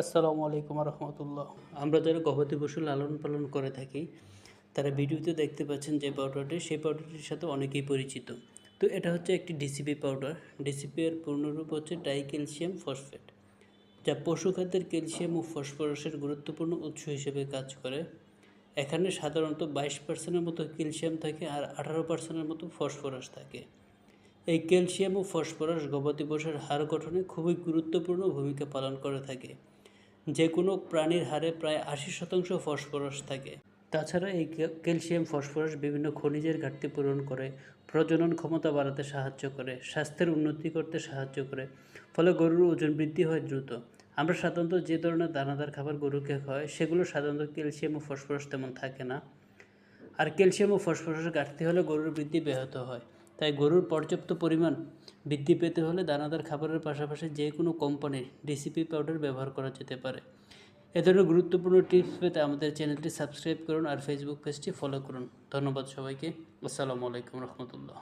আসসালামু আলাইকুম রহমতুল্লাহ আমরা যারা গবাদি পশু লালন পালন করে থাকি, তারা ভিডিওতে দেখতে পাচ্ছেন যে পাউডারটি, সেই পাউডারটির সাথে অনেকেই পরিচিত। তো এটা হচ্ছে একটি ডিসিপি পাউডার। ডিসিপি এর পূর্ণরূপ হচ্ছে ডাইক্যালসিয়াম ফসফেট, যা পশু খাদ্যের ক্যালসিয়াম ও ফসফরাসের গুরুত্বপূর্ণ উৎস হিসেবে কাজ করে। এখানে সাধারণত বাইশ পার্সেন্টের মতো ক্যালসিয়াম থাকে আর আঠারো পার্সেন্টের মতো ফসফরাস থাকে। এই ক্যালসিয়াম ও ফসফরাস গবাদি পশুর হাড় গঠনে খুবই গুরুত্বপূর্ণ ভূমিকা পালন করে থাকে। যে কোনো প্রাণীর হারে প্রায় আশি শতাংশ ফসফরাস থাকে। তাছাড়া এই ক্যালসিয়াম, ফসফরাস বিভিন্ন খনিজের ঘাটতি পূরণ করে, প্রজনন ক্ষমতা বাড়াতে সাহায্য করে, স্বাস্থ্যের উন্নতি করতে সাহায্য করে, ফলে গরুর ওজন বৃদ্ধি হয় দ্রুত। আমরা সাধারণত যে ধরনের দানাদার খাবার গরুকে খাওয়াই, সেগুলো সাধারণত ক্যালসিয়াম ও ফসফরাস তেমন থাকে না। আর ক্যালসিয়াম ও ফসফরাসের ঘাটতি হলে গরুর বৃদ্ধি ব্যাহত হয়। তাই গরুর পর্যাপ্ত পরিমাণ বৃদ্ধি পেতে হলে দানাদার খাবারের পাশাপাশি যে কোনো কোম্পানির ডিসিপি পাউডার ব্যবহার করা যেতে পারে। এ ধরনের গুরুত্বপূর্ণ টিপস পেতে আমাদের চ্যানেলটি সাবস্ক্রাইব করুন আর ফেসবুক পেজটি ফলো করুন। ধন্যবাদ সবাইকে। আসসালামু আলাইকুম রহমতুল্লাহ।